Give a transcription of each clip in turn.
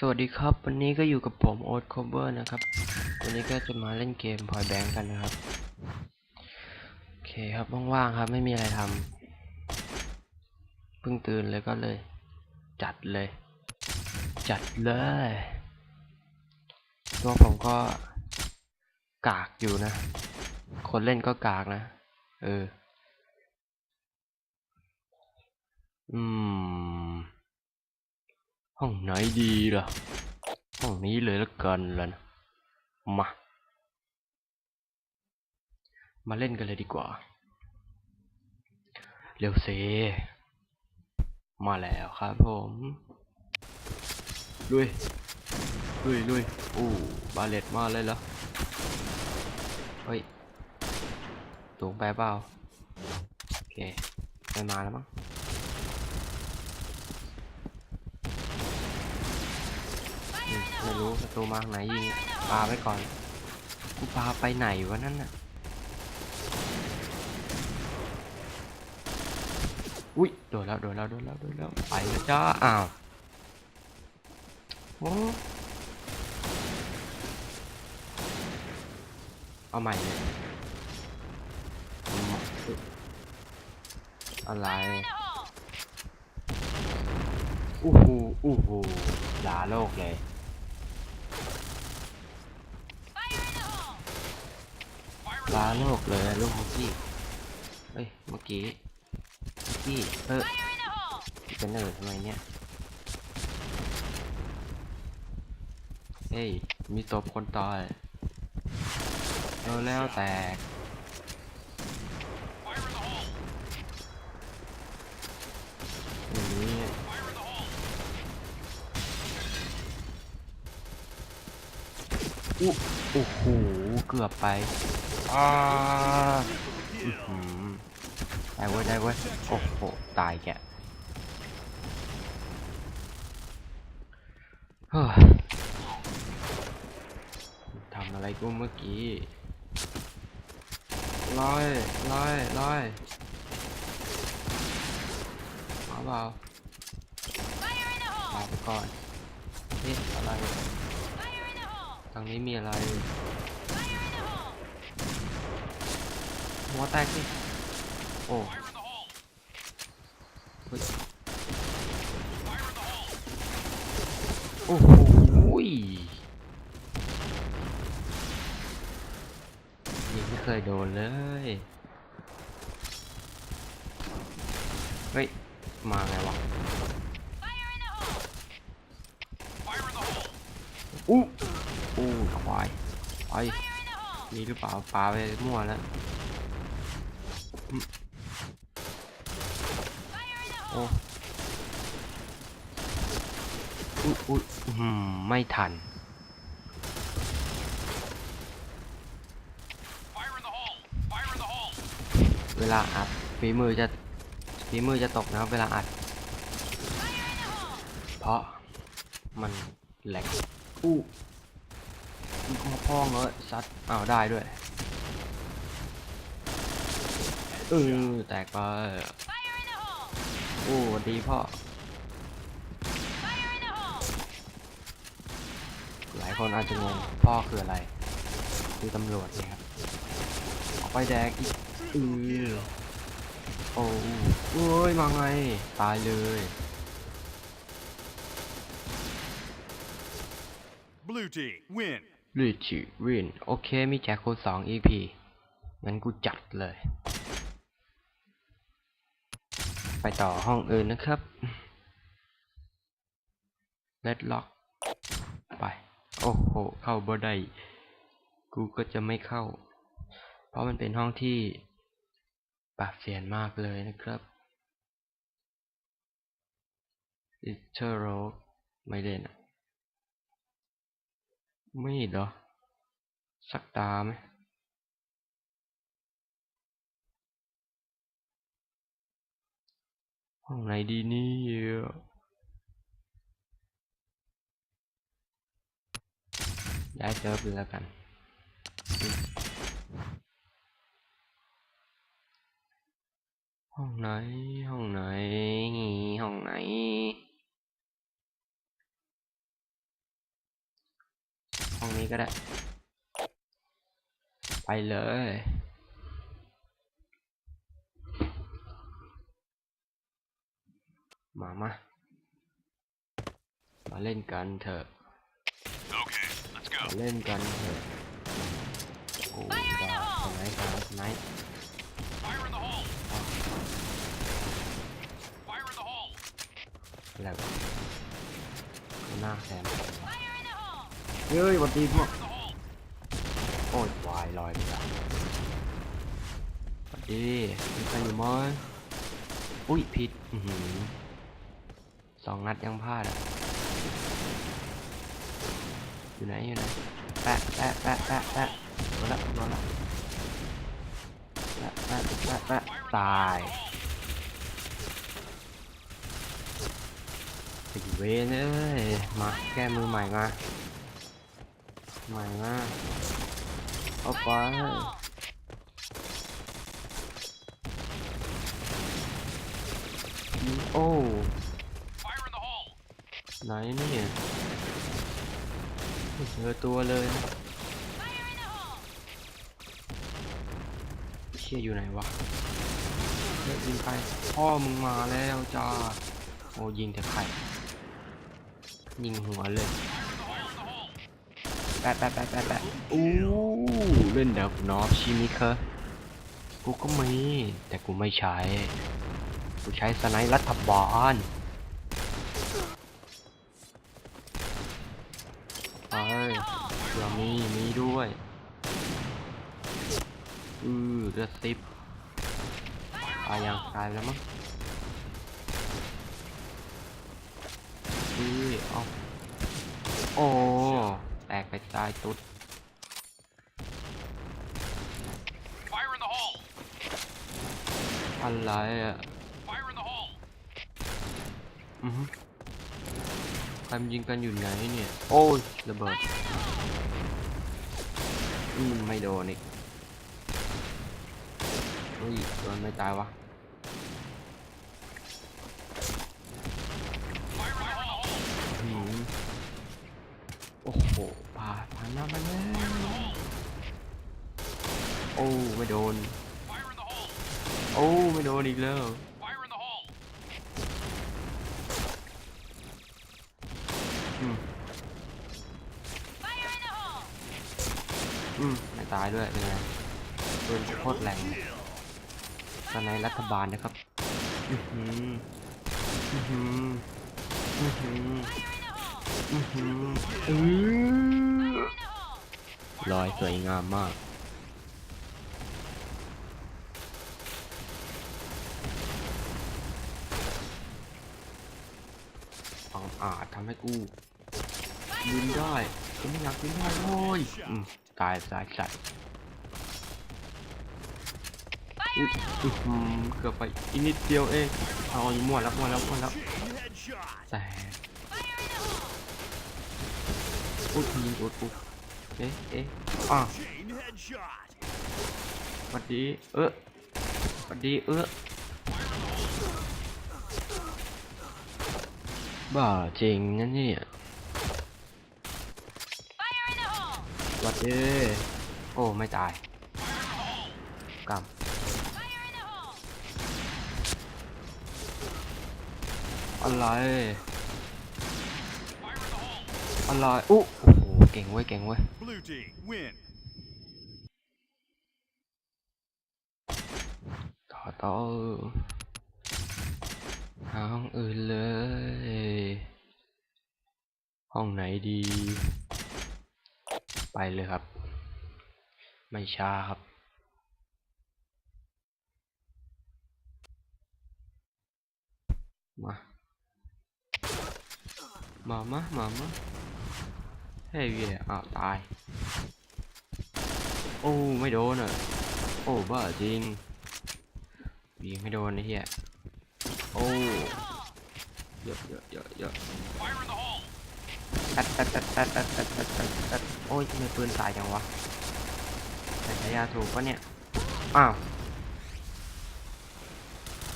สวัสดีครับ วันนี้ก็อยู่กับผมโอ๊ตโคเวอร์นะครับ วันนี้ก็จะมาเล่นเกมพอยแบงกันนะครับ โอเคครับว่างๆครับไม่มีอะไรทำเพิ่งตื่นเลยก็เลย จัดเลย จัดเลย ตัวผมก็กากอยู่นะ คนเล่นก็กากนะ เออ อืม ห้องไหนดีล่ะ ห้องนี้เลยละกันล่ะนะมา มาเล่นกันเลยดีกว่า เร็วเซ มาแล้วครับผมลุยลุยลุยอู้บาเลตมาเลยเหรอเฮ้ยสูงไปเปล่า โอเค ไม่มาแล้วมั้ง อืม ไม่รู้ศัตรูมาทางไหนยิงปาไว้ก่อนกูปาไปไหนวะนั่นน่ะอุ้ยโดนแล้วโดนแล้วโดนแล้วโดนแล้วไปแล้วจ้าอ้าวโอ้เอาใหม่เลยอะไรอู้หูอู้หูลาโลกเลย ลาโลกเลยลูกเมื่อกี้เฮ้ย เมื่อกี้เมื่อกี้เออจะเนิร์ดทำไมเนี่ยเฮ้ย มีศพคนตายเออแล้วแตกอย่างนี้โอ้โห เกือบไปอ่าอื้อหือได้เว้ยได้เว้ยโอ้โหตายแกเฮ้ยทำอะไรกูเมื่อกี้ลอยลอยลอยเอาเปล่าเอาไปก่อนเอ๊ะอะไรทางนี้มีอะไร หัวแตกสิโอ้โอ้โหยยิงไม่เคยโดนเลย เฮ้ย มาไงวะอู้อู้ควายไปมีหรือเปล่าปลาไปมั่วแล้ว โอ้อุ๊ยอุ๊ยอื้อหือไม่ทัน เวลาอัดฝีมือจะฝีมือจะตกนะครับเวลาอัด เพราะมันแหลกอู้มันก็พ่องเลยซัดอ้าวได้ด้วย เออแตกไปโอ้สวัสดีพ่อหลายคนอาจจะงงพ่อคืออะไร คือตำรวจเนี่ยครับออกไปแดกอีกอือโอ้โอ้ยมาไง ตายเลย Blue team win. ลิชิวิน โอเค มีแจกคูณสอง EP งั้นกูจัดเลย ไปต่อห้องอื่นนะครับเลดล็อกไป โอ้โห เข้าบ่ได้ กูก็จะไม่เข้า เพราะมันเป็นห้องที่ปรับเสียนมากเลยนะครับ i t e r o ไม่เล่นอะไม่เหรอ สักตาไหม ห้องไหนดีนี่ยย้ายเซิร์ฟเลยแล้วกัน ห้องไหน ห้องไหน ห้องไหน ห้องนี้ก็ได้ ไปเลย มามา มาเล่นกันเถอะ Okay, let's go. มาเล่นกันเถอะโอ้ดาวสไนป์กันสไนป์ Fire in the hole. Fire in the hole. อะไรวะหน้าแซมเฮ้ยหวันดีพวก In the hole. โอ้ยวายลอยไปละสวัสดีมีใครอยู่มั้ยอุ้ยผิด อือหือ สองนัดยังพลาดอะ อยู่ไหนอยู่ไหนแปะแปะแปะแปะแปะโดนละโดนละแปะแปะแปะแปะตายติเวนเอ้ยมาแก้มือใหม่มาใหม่มาเอาไปโอ้ Fire in the hole. ไหนเนี่ยไม่เจอตัวเลยนะเชี่ยอยู่ไหนวะเฮ้ยยิงไปพ่อมึงมาแล้วจ้าโอ้ยิงแต่ไข่ยิงหัวเลยแปะแปะแปะแปะแปะอู้เล่นแบบนอบชิมิเคอกูก็มีแต่กูไม่ใช้ กูใช้สไนป์รัฐบาล ไป เรามีมีด้วยอือเลือดซิปตายยังตายแล้วมั้งอือเอาโอ้แตกไปตายตุ๊ด Fire in the hole. อะไรอะ Fire in the hole. อือฮึใครมันยิงกันอยู่ไหนเนี่ย โอ้ยระเบิด อืมไม่โดนอีกอุ้ยโดนไม่ตายวะหืมโอ้โหผ่าผ่านหน้ามาแล้วโอ้ไม่โดน โอ้ไม่โดนอีกแล้ว Fire in the hole. อืม อืม ไม่ ตายด้วยเป็นไงปืนโคตรแรงตอนในรัฐบาลนะครับอือหืออือหืออือหืออือหืออือลอยสวยงามมากความอาจทำให้กูยืนได้กูไม่อยากยืนได้โว้ยอืม ตายสายสัตว์อุ๊ยอื้อหือเกือบไปอีกนิดเดียวเองเอาอยู่มั่วแล้วมั่วแล้วมั่วแล้ว Headshot. แต่อุ๊ยยิงอุ๊ยอุ๊ยเอ๊ะเอ๊ะอะ Chain headshot. สวัสดีเออสวัสดีเออบ้าจริงนะเนี่ย สวัสดีโอ้ ไม่ตายกำอะไร อะไรอุ๊โอ้โห เก่งเว้ย เก่งเว้ย Blue team win. ต่อต่อหาห้องอื่นเลย ห้องไหนดี ไปเลยครับ ไม่ช้าครับ มา มามามามาเฮ้ยอะตาย โอ้ ไม่โดนอะ โอ้ บ้าจริงยิงไม่โดนไอ้เหี้ย โอ้เยอะเยอะเยอะเยอะตัดตัดตัดตัดตัดตัดตัด โอ้ยทำไมปืนตายจังวะใส่ฉายาถูกปะเนี่ย อ้าว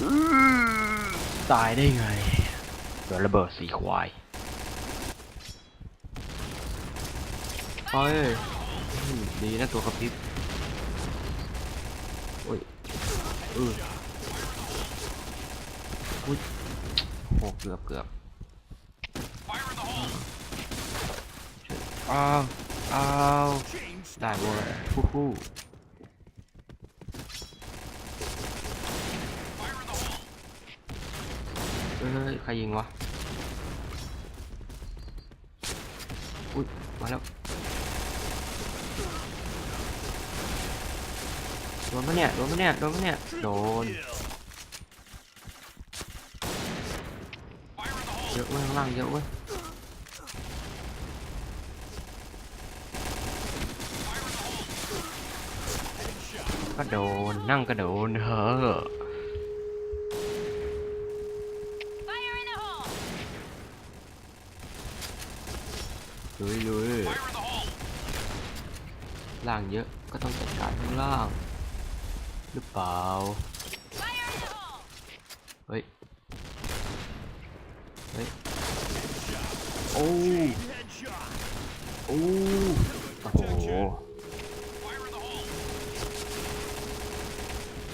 อื้อตายได้ไงโดนระเบิดสีควายไปอืมดีนะตัวกระพริบโอ้ยเอออุ้ยโหเกือบเกือบ Fire in the hole. อ้าว อ้าวได้เว้ยฮู้ฮู้เอ้ยใครยิงวะอุ้ยมาแล้วโดนปะเนี่ยโดนปะเนี่ยโดนปะเนี่ยโดนเยอะเว้ยข้างล่างเยอะเว้ย ก็โดน นั่งก็โดนเฮ้อลุยลุยล่างเยอะก็ต้องจัดการข้างล่าง หรือเปล่า เฮ้ย เฮ้ย โอ้ Headshot. โอ้โอ้โห Fire in the hole.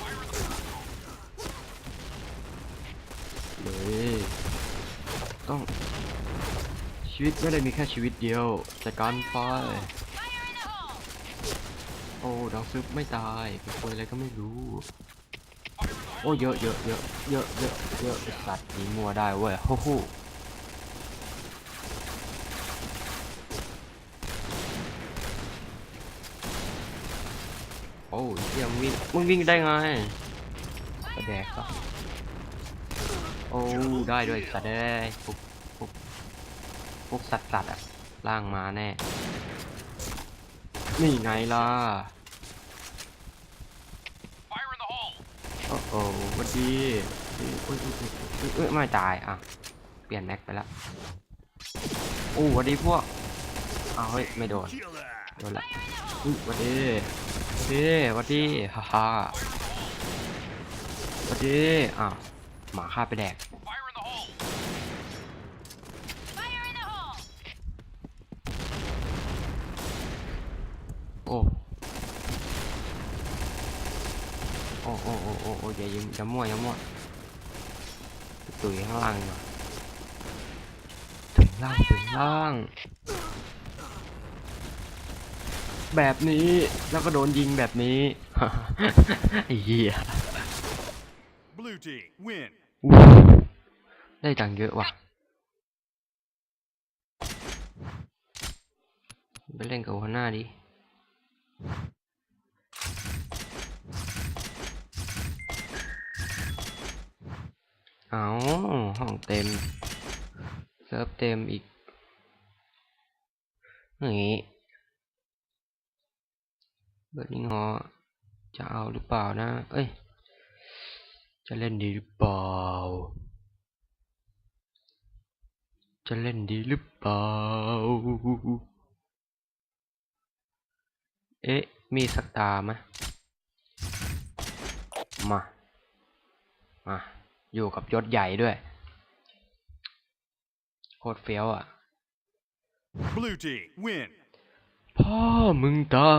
Fire in the hole. เลย ต้อง ชีวิตไม่ได้มีแค่ชีวิตเดียวจัดการไฟโอ้ดังซึบไม่ตายเป็นคนอะไรก็ไม่รู้ โอ้เยอะเยอะเยอะเยอะเยอะเยอะสัตว์ยิงมัวได้เว้ยฮู้ฮู้โอ้ยเฮียมึงวิ่งมึงวิ่งได้ไงกระแดกก็ โอ้ได้ด้วยสัตว์ได้ยพวกพวกพวกสัตว์สัตว์อะล่างมาแน่ นี่ไงล่ะ Fire in the hole. โอ้โหสวัสดีอุ้ยอุ้ยอุ้ยอุ้ยอุ้ยอุ้ยไม่ตายอะ เปลี่ยนแม็กไปแล้วโอ้สวัสดีพวกอ้าวเฮ้ยไม่โดน Killer. โดนละอุ้ยสวัสดีสวัสดีสวัสดีฮ่าฮ่าสวัสดีอ้าว หมาฆ่าไปแดก Fire in the hole. Fire in the hole! โอ้โอ้โอ้โอ้โอ้โอ้อย่ายิงอย่ามั่วอย่ามั่วตุ๋ยข้างล่างดีกว่าถึงล่างถึงล่าง แบบนี้แล้วก็โดนยิงแบบนี้ไอ้เหี้ย Blue team win. ได้ตังค์เยอะว่ะ ไปเล่นกับหัวหน้าดิเอาห้องเต็ม เซิร์ฟเต็มอีกอย่างงี้เบิร์ดนิงฮอจะเอาหรือเปล่านะ เอ้ย จะเล่นดีหรือเปล่า จะเล่นดีหรือเปล่า เอ๊ะ มีสักตาไหมมา มา อยู่กับยศใหญ่ด้วย โคตรเฟี้ยวอะ Blue team win. พ่อมึงตา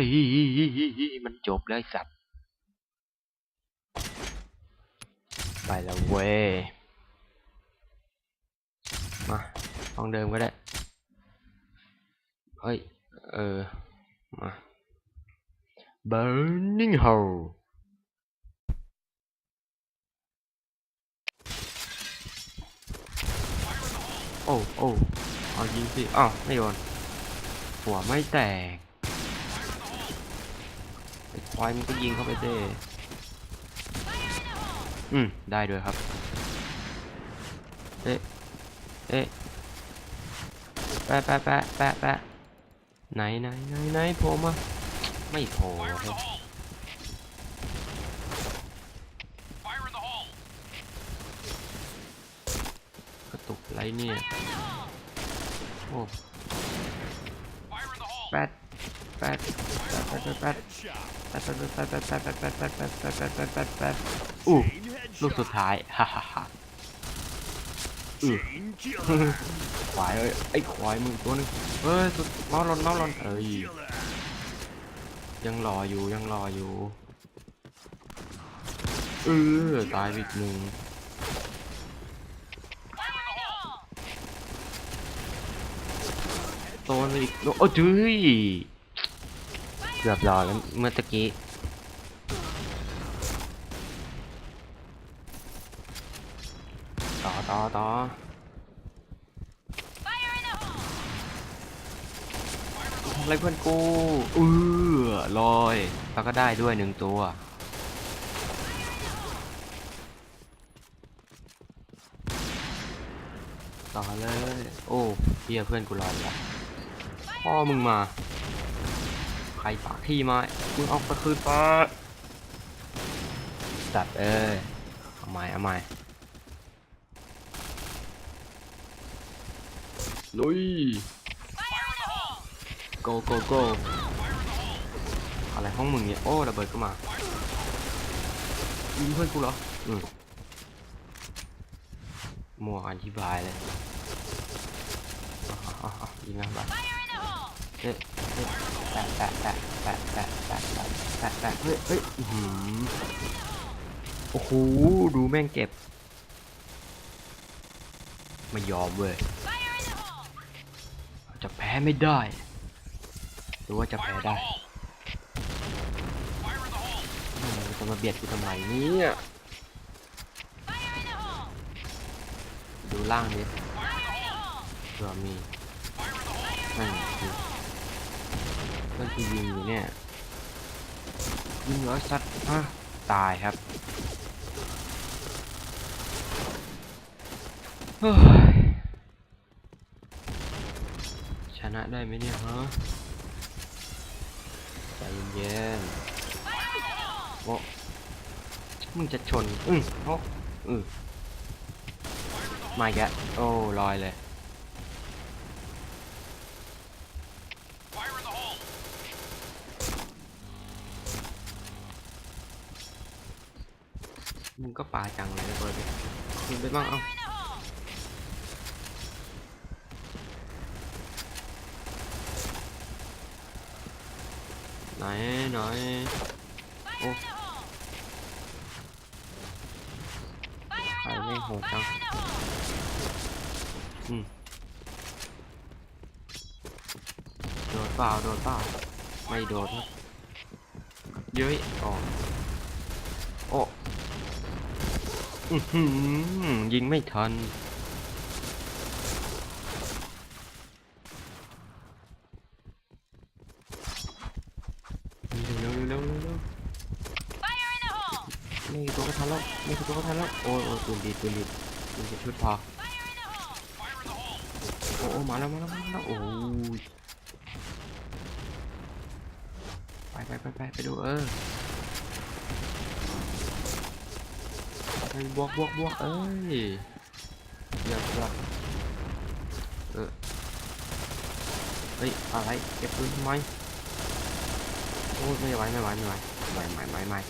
ย มันจบแล้วไอ้สัตว์ ไปแล้วเว้ย มาห้องเดิมก็ได้ เฮ้ย เออ มา Burning Hole โอ้โอ้เอายิงสิอ้าวไม่โดนหัวไม่แตกไอ้ควายมันก็ยิงเข้าไปเด้ อืม ได้ด้วยครับ เอ๊ะ เอ๊ะ แปะแปะแปะแปะแปะไหนไหนไหนไหนโผล่มาไม่โผล่ Fire in เฮ้ the ย hole. Fire in the hole. กระตุกไรเนี่ย โอ้ Fire in the hole. แปดแปดแปดแปดแปด Headshot. แปดแปดแปดแปดแปดแปดแปดแปดแปดแปดแปดแปดแปดแปดอู้ ลูกสุด headshot. ท้าย ฮ่าฮ่าฮ่า Chain killer. ควายเอ้ยไอ้ควายมึงตัวนึงเฮ้ยสุดเมาส์หลอนเมาส์หลอนเอ้ย Killer. ยังรออยู่ยังรออยู่เออตายไปอีกหนึ่ง Fire in the hole! โดนไปอีกโดนโอ้จุ้ยเกือบรอแล้วเมื่อตะกี้ ต่อต่ออ Fire in the hole! ทำอะไรเพื่อนกูเออลอยแล้วก็ได้ด้วยหนึ่งตัวต่อเลย โอ้เฮียเพื่อนกูรอแล้วพ่อมึงมา ใครปากที่มา มึงเอาไปคืนปะจัดเอ้ยเอาใหม่เอาใหม่ ลุย go go go อะไรห้องมึงเนี่ย โอ้ระเบิดก็มายิงเพื่อนกูเหรอ อืมมัวอธิบายเลยอะอะอะยิงนะบ้าเอ๊ะเอ๊ะแปะแปะแปะแปะแปะแปะแปะแปะเฮ้ยเฮ้ยหือโอ้โห ดูแม่งเก็บ ไม่ยอมเว้ย จะแพ้ไม่ได้ หรือว่าจะแพ้ได้จะมาเบียดกูทำไมเนี่ยดูล่างดิ Fire in the hole! เผื่อมีนั่นคือเพื่นที่ยิงอยู่เนี่ยยิงร้อยสัตว์ฮะตายครับเฮ้ยช นะได้ไหมเนี่ยฮะใจเย็นๆโอ้มึงจะชนอือโอ้อือมาอีกโอ้ลอยเลยมึงก็ปาจังเลยเปิดดิมึงไปบ้างเอ้า ไหนไหนโอ้ไฟไม่โหดจังอืมโดนเปล่าโดนเปล่าไม่โดนเย้ยอ๋อโอ้มยิงไม่ทัน โอ้ยโอ้ยปืนดีปืนดีปืนจะชุดพอโอ้โอ้มาแล้วมาแล้วมาแล้วโอ้ยไปไปไปไปไปดูเออไปบวกบวกบวกเอ้ยเยอะเยอะเออเฮ้ยอะไรเก็บปืนทำไมโอ้ยไม่ไหวไม่ไหวไม่ไหวไม่ไม่ไม่ไม่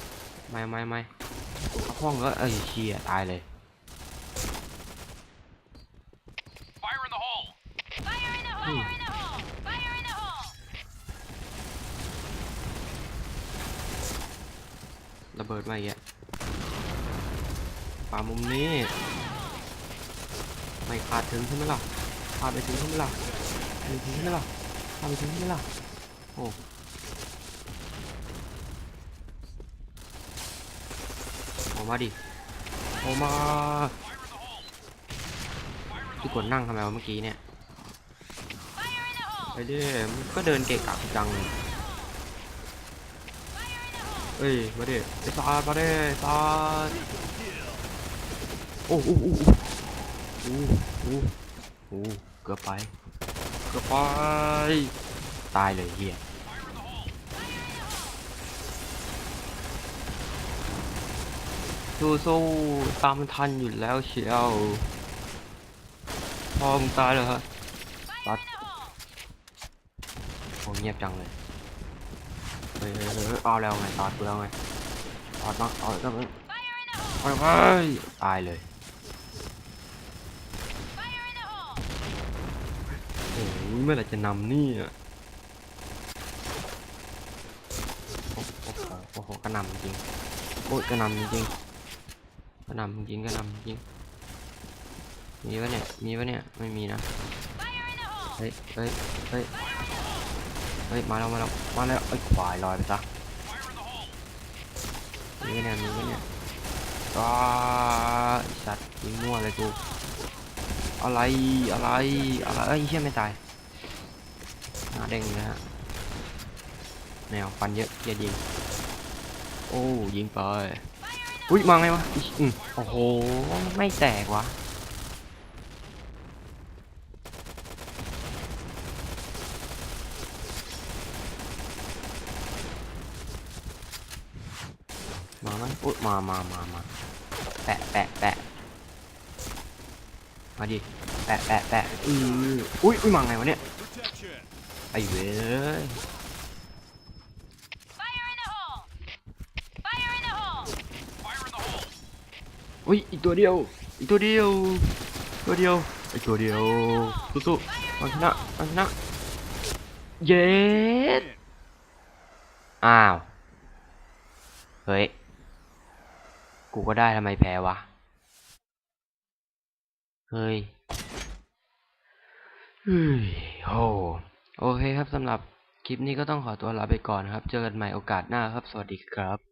ไม่ไม่ไม่เอา ห้องก็เอ้ยเชียตายเลย Fire in the hole. Fire in the hole! Hmm. Fire in the hole! Fire in the hole! ระเบิดมาอีกแล้วป่ามุมนี้ ไม่ขาดถึงใช่ไหมล่ะขาดไปถึงใช่ไหมล่ะขาดไปถึงใช่ไหมล่ะขาดไปถึงใช่ไหมล่ะโอ้ออก มาดิออกมาที่กดนั่งทำไมวะเมื่อกี้เนี่ย Fire in the hole! ไปดิมันก็เดินเกะกะจังเลย Fire in the hole! เอ้ยมาดิไอ้ซาดมาดิซาดโอ้โอ้โอ้โอ้โอ้โอ้เกือบไปเกือบไปตายเลยเฮีย สู้สู้ตามทันอยู่แล้วเชียวพอมึงตายเลยฮะ Fire in the hole! โอ้เงียบจังเลยเฮ้ยเฮ้ยเฮ้ยเฮ้ยเอาแล้วไงตอดกูแล้วไงตอดมาตอดก็มึง Fire in the hole! ไปไปตายเลยเมื่อไหร่จะนำเนี่ยโอ้โอ้โหโอ้โหกระหนำจริงโอ้ยกระหนำจริง กระหนำจริงกระหนำจริงมีปะเนี่ยมีปะเนี่ยไม่มีนะ Fire in the hole! เฮ้ยเฮ้ยเฮ้ยเฮ้ยมาแล้วมาแล้วมาแล้วไอ้ยควายลอยไปซะ Fire in the hole! มีปะเนี่ยมีปะเนี่ยก็ไอ้สัตว์ยิงมั่วเลยกูอะไรอะไรอะไรเอ้ยเชี่ยไม่ตายหน้าเด้งเลยฮะแนวฟันเยอะเกียยิงโอ้ยิงไป อุ้ยมาไงวะอิ๊ยอืมโอ้โห ไม่แตกวะมาไหมอุ้ยมามามามาแปะแปะแปะมาดิ แปะแปะแปะอืออุ้ยอุ้ยมาไงวะเนี่ย Protection! ไอ้เว้ย Fire in the hole! Fire in the hole! Fire in the hole! อุ้ยอีกตัวเดียว อีกตัวเดียว ตัวเดียวไอตัวเดียวสู้ๆมันชนะมันชนะเย็ดอ้าว เฮ้ย กูก็ได้ทำไมแพ้วะ เฮ้ยเฮ้ยโหโอเคครับสำหรับคลิปนี้ก็ต้องขอตัวลาไปก่อนครับ เจอกันใหม่โอกาสหน้าครับ สวัสดีครับ